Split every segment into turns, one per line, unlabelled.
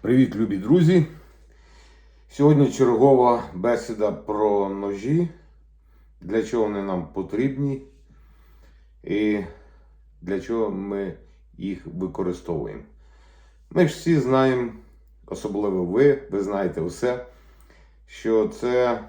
Привіт, любі друзі! Сьогодні чергова бесіда про ножі, для чого вони нам потрібні і для чого ми їх використовуємо. Ми ж всі знаємо, особливо ви, ви знаєте все, що це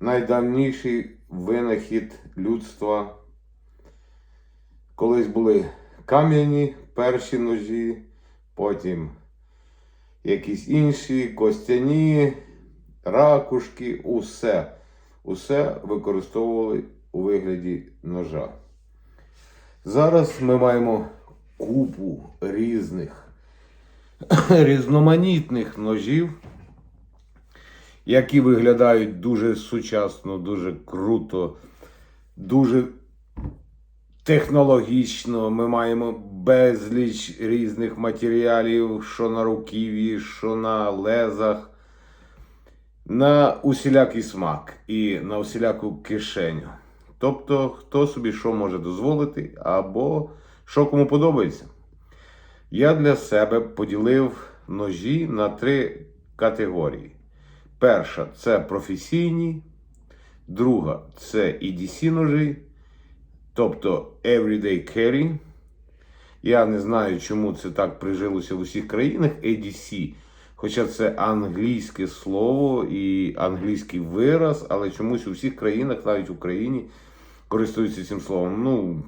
найдавніший винахід людства. Колись були кам'яні перші ножі, потім якісь інші, костяні, ракушки, усе. Усе використовували у вигляді ножа. Зараз ми маємо купу різних різноманітних ножів, які виглядають дуже сучасно, дуже круто, дуже технологічно. Ми маємо безліч різних матеріалів, що на руків'ї, що на лезах, на усілякий смак і на усіляку кишеню. Тобто, хто собі що може дозволити, або що кому подобається. Я для себе поділив ножі на три категорії. Перша це професійні, друга це EDC ножі, тобто Everyday Carry. Я не знаю, чому це так прижилося в усіх країнах ADC. Хоча це англійське слово і англійський вираз, але чомусь у всіх країнах, навіть в Україні, користуються цим словом. Ну,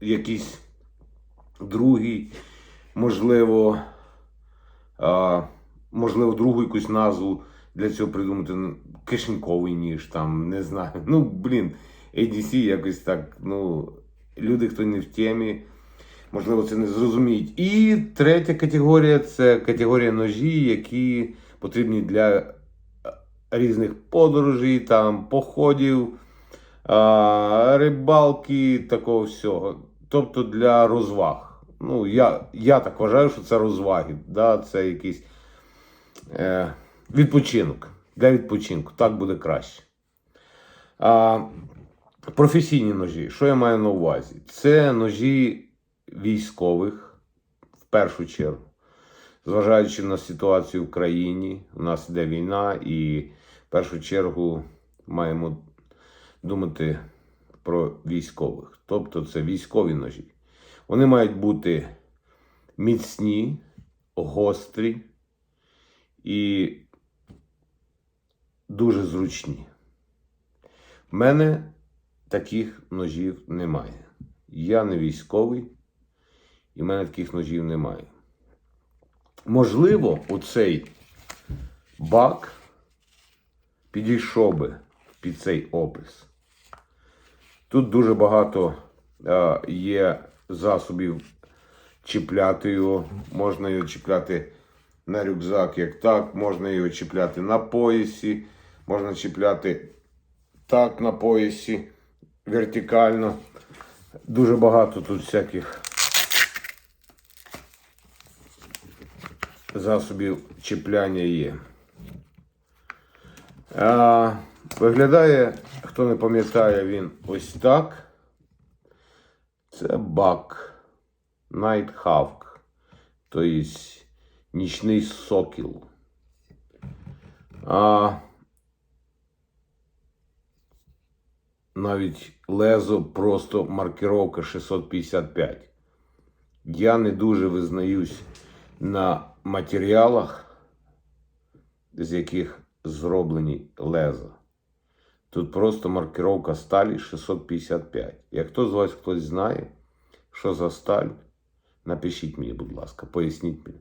якийсь другий, можливо, а, можливо, другу якусь назву для цього придумати. Кишеньковий ніж, там, не знаю. Ну, блін, ADC якось так, ну, люди, хто не в темі, можливо, це не зрозуміють. І третя категорія це категорія ножі, які потрібні для е, різних подорожей, там, походів, рибалки, такого всього. Тобто для розваг. Ну, я, я так вважаю, що це розваги. Да? Це якийсь е, відпочинок. Для відпочинку. Так буде краще. А, професійні ножі. Що я маю на увазі? Це ножі військових в першу чергу. Зважаючи на ситуацію в країні, у нас йде війна, і в першу чергу маємо думати про військових. Тобто це військові ножі. Вони мають бути міцні, гострі і дуже зручні. В мене таких ножів немає. Я не військовий, і в мене таких ножів немає. Можливо, оцей бак підійшов би під цей опис. Тут дуже багато е, є засобів чіпляти його. Можна його чіпляти на рюкзак, як так, можна його чіпляти на поясі, можна чіпляти так на поясі вертикально. Дуже багато тут всяких засобів чіпляння є. А, виглядає, хто не пам'ятає, він ось так. Це бак Night тобто нічний сокіл. А навіть лезо просто маркировка 655. Я не дуже визнаюсь на матеріалах, з яких зроблені леза. Тут просто маркировка сталі 655. Як хто з вас хтось знає, що за сталь, напишіть мені, будь ласка, поясніть мені.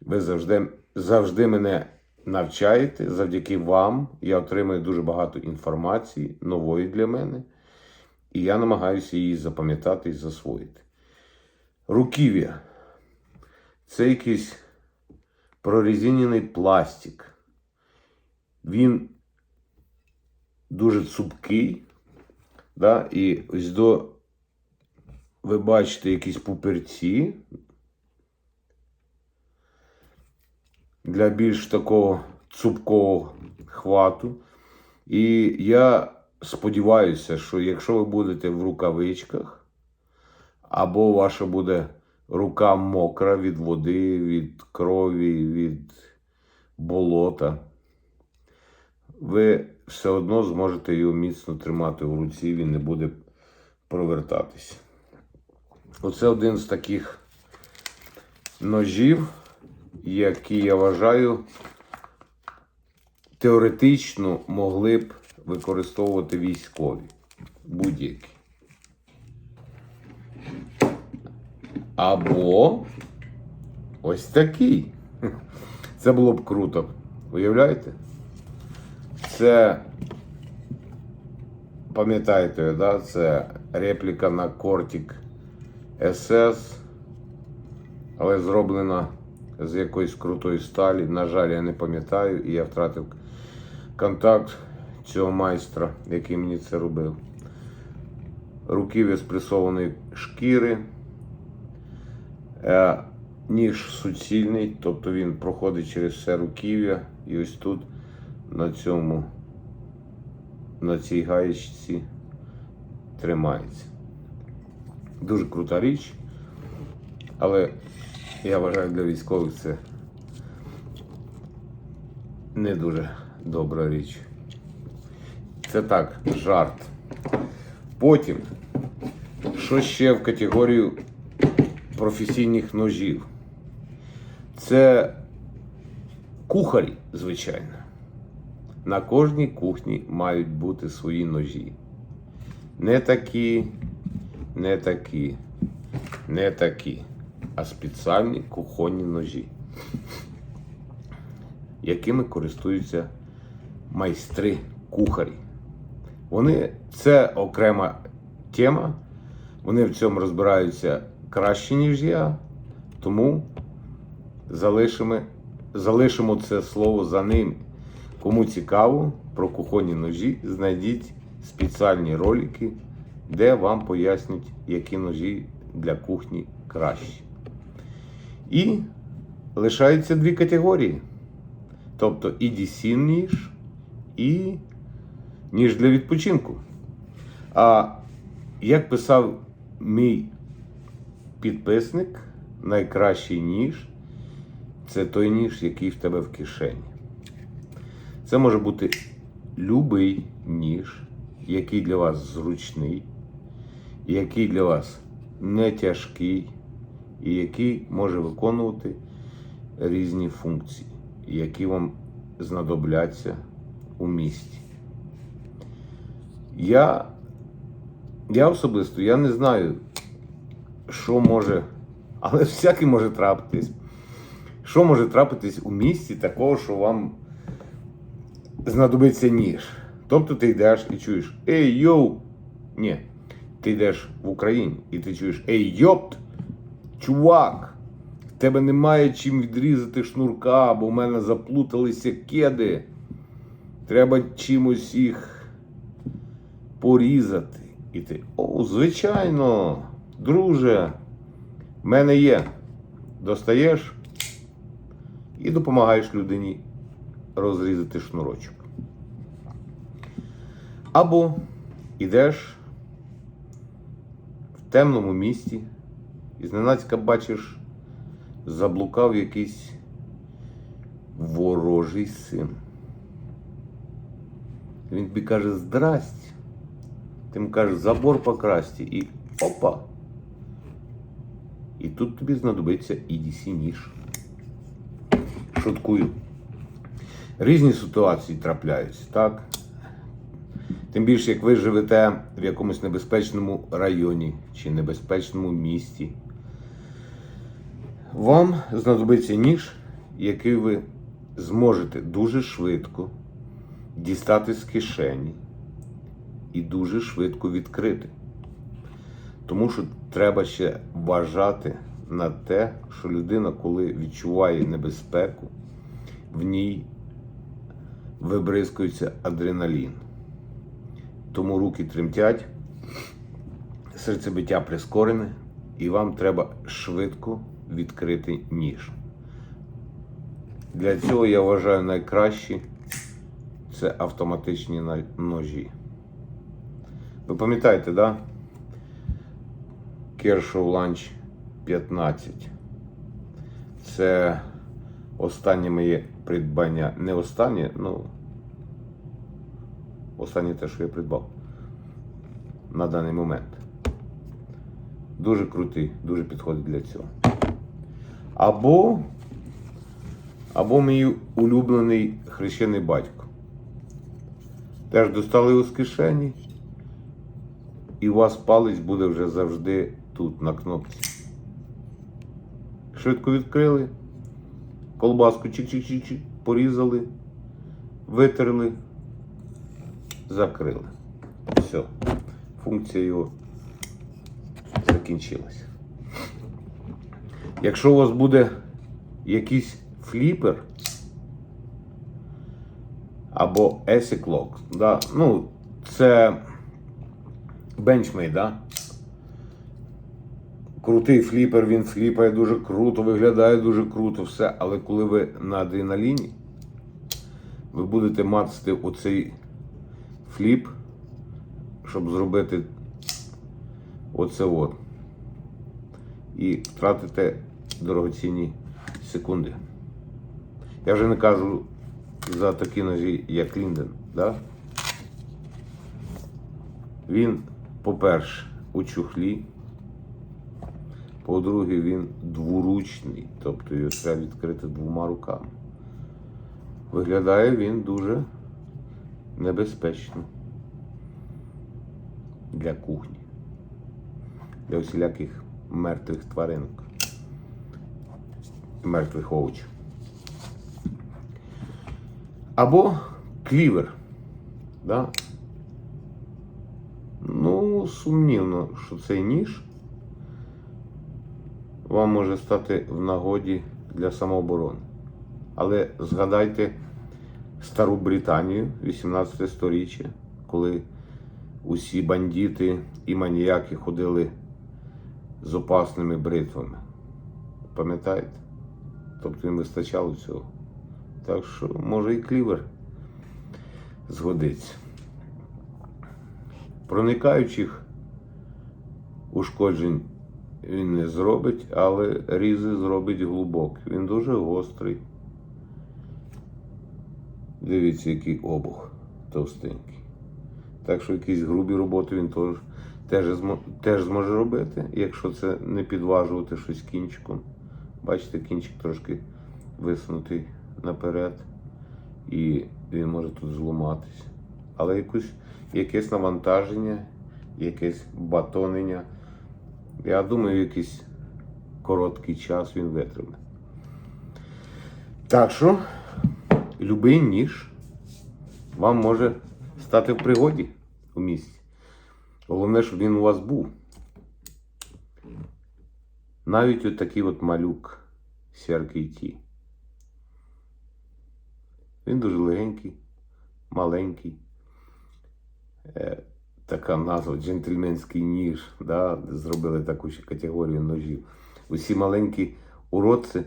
Ви завжди, завжди мене навчаєте. Завдяки вам я отримую дуже багато інформації, нової для мене. І я намагаюся її запам'ятати і засвоїти. Руків'я. Це якийсь прорезинений пластик. Він дуже цупкий. Да? І ось до ви бачите якісь пуперці. Для більш такого цупкого хвату. І я сподіваюся, що якщо ви будете в рукавичках, або ваша буде рука мокра від води, від крові, від болота, ви все одно зможете його міцно тримати в руці, він не буде провертатись. Оце один з таких ножів, які я вважаю теоретично могли б використовувати військові будь-які. Або ось такий. Це було б круто. Уявляєте? Це, пам'ятаєте, да? це репліка на Кортік СС, але зроблена з якоїсь крутої сталі. На жаль, я не пам'ятаю, і я втратив контакт цього майстра, який мені це робив. Руків'я з пресованої шкіри. Е, Ніж суцільний, тобто він проходить через все руків'я і ось тут на цьому, на цій гаєчці тримається. Дуже крута річ, але я вважаю для військових це не дуже добра річ. Це так, жарт. Потім, що ще в категорію професійних ножів? Це кухарі, звичайно. На кожній кухні мають бути свої ножі. Не такі, не такі, не такі, а спеціальні кухонні ножі, якими користуються майстри кухарі. Вони це окрема тема. Вони в цьому розбираються краще, ніж я. Тому залишимо, залишимо це слово за ним. Кому цікаво про кухонні ножі, знайдіть спеціальні ролики, де вам пояснять, які ножі для кухні кращі. І лишаються дві категорії. Тобто і DC ніж, і ніж для відпочинку. А як писав мій підписник, найкращий ніж це той ніж, який в тебе в кишені. Це може бути любий ніж, який для вас зручний, який для вас не тяжкий, і який може виконувати різні функції, які вам знадобляться у місті. Я, я особисто я не знаю, що може, але всяке може трапитись. Що може трапитись у місті такого, що вам знадобиться ніж? Тобто ти йдеш і чуєш Ей йоу! Ні. Ти йдеш в Україні і ти чуєш Ей йопт! Чувак! В тебе немає чим відрізати шнурка, бо в мене заплуталися кеди. Треба чимось їх порізати. І ти. О, звичайно, друже, в мене є. Достаєш і допомагаєш людині розрізати шнурочок. Або йдеш в темному місті і зненацька бачиш, заблукав якийсь ворожий син. Він тобі каже здрасте. Ти йому кажеш забор покрасти і опа. І тут тобі знадобиться EDC ніж. Шуткую. Різні ситуації трапляються, так? Тим більше, як ви живете в якомусь небезпечному районі чи небезпечному місті, вам знадобиться ніж, який ви зможете дуже швидко дістати з кишені і дуже швидко відкрити. Тому що треба ще вважати на те, що людина, коли відчуває небезпеку, в ній вибризкується адреналін. Тому руки тремтять, серцебиття прискорене, і вам треба швидко відкрити ніж. Для цього я вважаю найкращі це автоматичні ножі. Ви пам'ятаєте, да? Kershaw Lunch 15. Це останнє моє придбання. Не останнє, ну. Останнє те, що я придбав на даний момент. Дуже крутий, дуже підходить для цього. Або, або мій улюблений хрещений батько. Теж достали його з кишені, і у вас палець буде вже завжди тут, на кнопці. Швидко відкрили, колбаску чик-чик-чик-чик, порізали, витерли, закрили. Все. Функція його закінчилась. Якщо у вас буде якийсь фліпер або ASIC Lock, да, ну, це бенчмейт, да? Крутий фліпер, він фліпає дуже круто, виглядає дуже круто, все. Але коли ви на адреналіні, ви будете мацати оцей фліп, щоб зробити оце от. І втратите дорогоцінні секунди. Я вже не кажу за такі ножі, як Лінден. Да? Він, по-перше, у чухлі. По-друге, він дворучний, тобто його треба відкрити двома руками. Виглядає він дуже небезпечно для кухні, для усіляких мертвих тваринок, мертвих овочів. Або клівер. Да? Ну, сумнівно, що цей ніж вам може стати в нагоді для самооборони. Але згадайте стару Британію, 18 сторіччя, коли усі бандити і маніяки ходили з опасними бритвами. Пам'ятаєте? Тобто їм вистачало цього. Так що, може, і клівер згодиться. Проникаючих ушкоджень він не зробить, але різи зробить глибокі. Він дуже гострий. Дивіться, який обух товстенький. Так що якісь грубі роботи він теж, теж, зможе робити, якщо це не підважувати щось кінчиком. Бачите, кінчик трошки висунутий наперед, і він може тут зламатися. Але якусь, якесь навантаження, якесь батонення. Я думаю, якийсь короткий час він витримає. Так що, любий ніж вам може стати в пригоді у місті. Головне, щоб він у вас був. Навіть от такий от малюк Ті. Він дуже легенький, маленький. Е, така назва джентльменський ніж. Да? Зробили таку ще категорію ножів. Усі маленькі уродці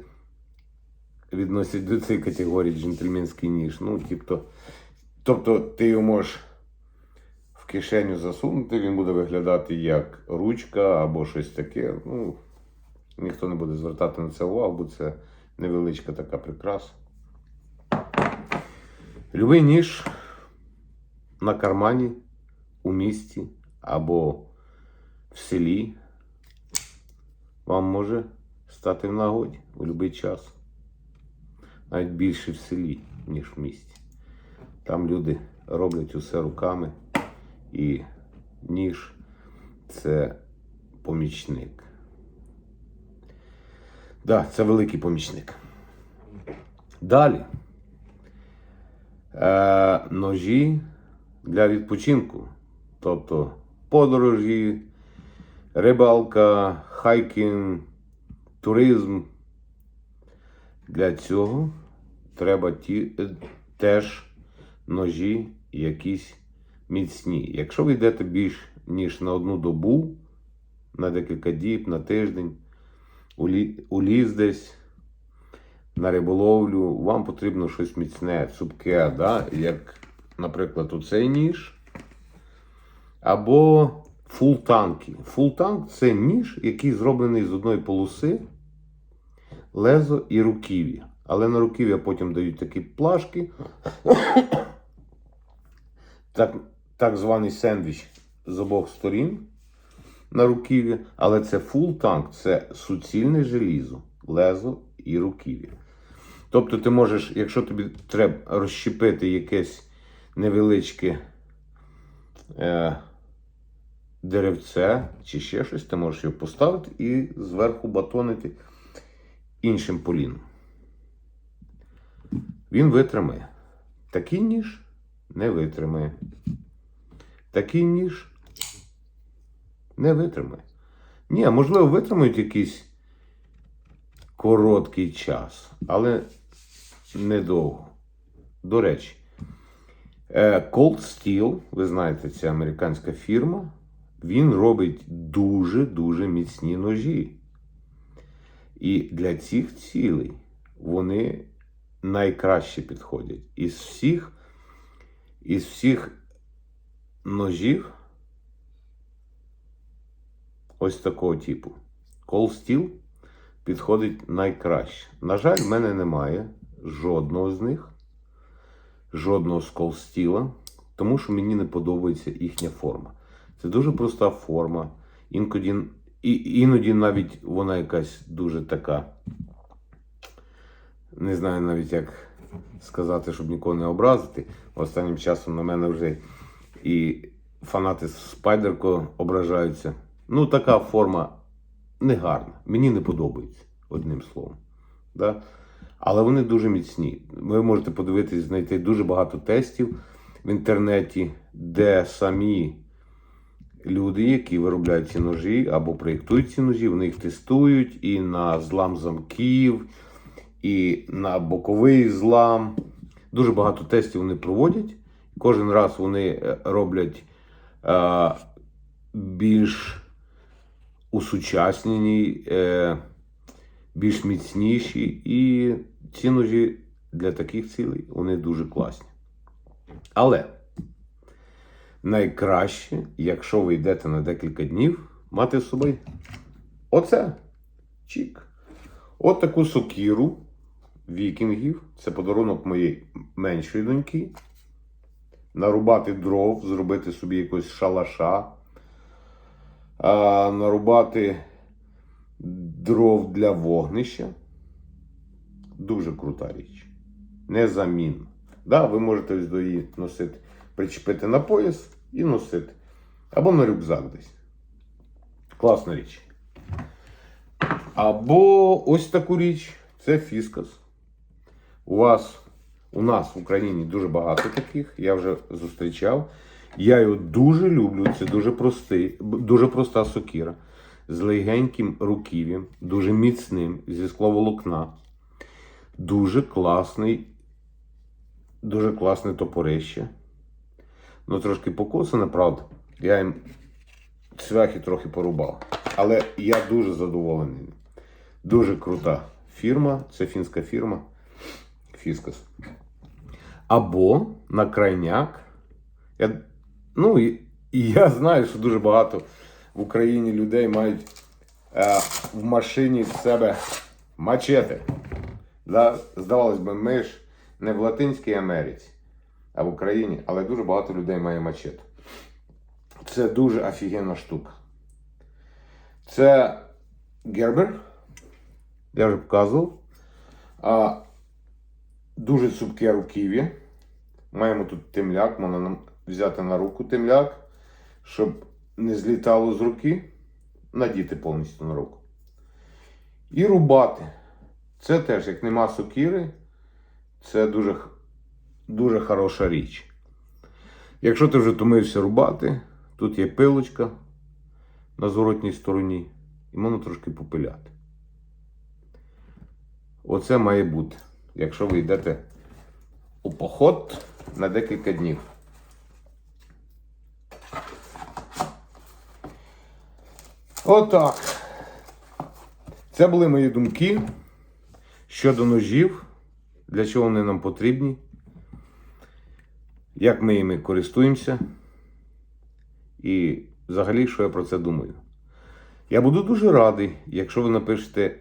відносять до цієї категорії джентльменський ніж. Ну, тобто, тобто ти його можеш в кишеню засунути, він буде виглядати як ручка або щось таке. Ну, ніхто не буде звертати на це увагу, бо це невеличка така прикраса. Любий ніж на кармані у місті або в селі вам може стати в нагоді у будь-який час. Навіть більше в селі, ніж в місті. Там люди роблять усе руками, і ніж це помічник. Да, це великий помічник. Далі. Е, ножі для відпочинку. Тобто подорожі, рибалка, хайкінг, туризм. Для цього треба ті, е, теж ножі якісь міцні. Якщо ви йдете більш ніж на одну добу, на декілька діб, на тиждень, у, лі, у ліс десь, на риболовлю, вам потрібно щось міцне, цупке, да? як, наприклад, оцей ніж. Або фултанки. Фултанк це ніж, який зроблений з одної полоси, лезо і руків'я. Але на руків'я потім дають такі плашки. Так, так званий сендвіч з обох сторін на руків'я. Але це фултанк, це суцільне желізо, лезо і руків'я. Тобто ти можеш, якщо тобі треба розщепити якесь невеличке е, деревце чи ще щось, ти можеш його поставити і зверху батонити іншим поліном. Він витримає. Такий ніж не витримає. Такий ніж не витримає. Ні, можливо, витримають якийсь короткий час, але недовго. До речі, е, Cold Steel, ви знаєте, це американська фірма, він робить дуже-дуже міцні ножі. І для цих цілей вони найкраще підходять. Із всіх, із всіх ножів ось такого типу. Steel підходить найкраще. На жаль, в мене немає жодного з них, жодного з Cold Steel, тому що мені не подобається їхня форма. Це дуже проста форма. Інкоді, і, іноді навіть вона якась дуже така. Не знаю навіть як сказати, щоб нікого не образити. Останнім часом на мене вже і фанати Спайдерко ображаються. Ну, така форма негарна. Мені не подобається, одним словом. Да? Але вони дуже міцні. Ви можете подивитись, знайти дуже багато тестів в інтернеті, де самі люди, які виробляють ці ножі або проєктують ці ножі, вони їх тестують і на злам замків, і на боковий злам. Дуже багато тестів вони проводять. Кожен раз вони е, роблять е, більш усучаснені, е, більш міцніші. І ці ножі для таких цілей вони дуже класні. Але найкраще, якщо ви йдете на декілька днів, мати з собою оце. Чік. От таку сокіру вікінгів. Це подарунок моєї меншої доньки. Нарубати дров, зробити собі якось шалаша. А, нарубати дров для вогнища. Дуже крута річ. Незамінна. Да, ви можете ось до її носити, причепити на пояс і носити. Або на рюкзак десь. Класна річ. Або ось таку річ це фіскас. У вас, у нас в Україні дуже багато таких. Я вже зустрічав. Я його дуже люблю. Це дуже простий, дуже проста сокира. З легеньким руків'ям, дуже міцним, зі скловолокна. Дуже класний, дуже класне топорище. Ну, трошки покосане, правда. Я їм цвяхи трохи порубав. Але я дуже задоволений. Дуже крута фірма. Це фінська фірма. Фіскас. Або на крайняк. Я, ну, і, і я знаю, що дуже багато в Україні людей мають е, в машині в себе мачети. Да? Здавалось би, ми ж не в Латинській Америці, а в Україні, але дуже багато людей має мачете. Це дуже офігенна штука. Це гербер. Я вже показував. А, дуже цупке руків'я. Маємо тут темляк, взяти на руку темляк, щоб не злітало з руки, надіти повністю на руку. І рубати. Це теж, як нема сокири, це дуже, дуже хороша річ. Якщо ти вже втомився рубати, тут є пилочка на зворотній стороні, і можна трошки попиляти. Оце має бути, якщо ви йдете у поход на декілька днів. Отак. Це були мої думки щодо ножів, для чого вони нам потрібні, як ми ними користуємося. І взагалі, що я про це думаю. Я буду дуже радий, якщо ви напишете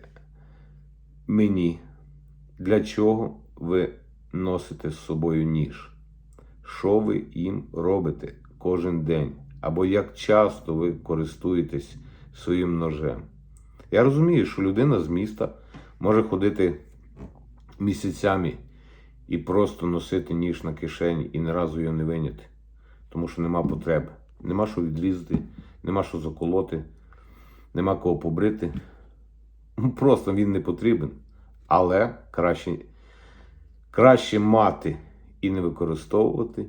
мені, для чого ви носите з собою ніж, що ви їм робите кожен день, або як часто ви користуєтесь своїм ножем. Я розумію, що людина з міста може ходити місяцями і просто носити ніж на кишені і ні разу його не виняти, тому що нема потреби, нема що відрізати, нема що заколоти, нема кого побрити. Ну, Просто він не потрібен. Але краще, краще мати і не використовувати,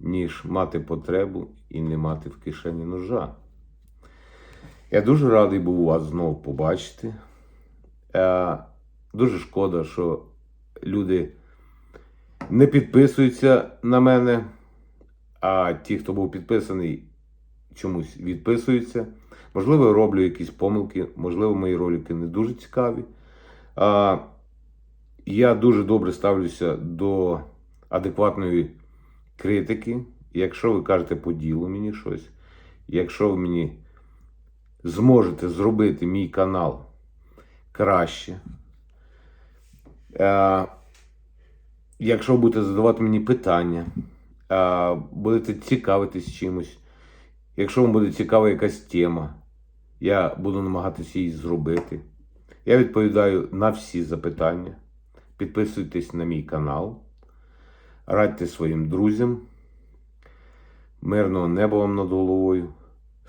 ніж мати потребу і не мати в кишені ножа. Я дуже радий був вас знову побачити. Е, дуже шкода, що люди не підписуються на мене, а ті, хто був підписаний, чомусь відписуються. Можливо, я роблю якісь помилки, можливо, мої ролики не дуже цікаві. Я дуже добре ставлюся до адекватної критики. Якщо ви кажете по ділу мені щось, якщо ви мені зможете зробити мій канал краще, е, якщо будете задавати мені питання, е, будете цікавитись чимось, якщо вам буде цікава якась тема, я буду намагатися її зробити. Я відповідаю на всі запитання. Підписуйтесь на мій канал, радьте своїм друзям. Мирного неба вам над головою.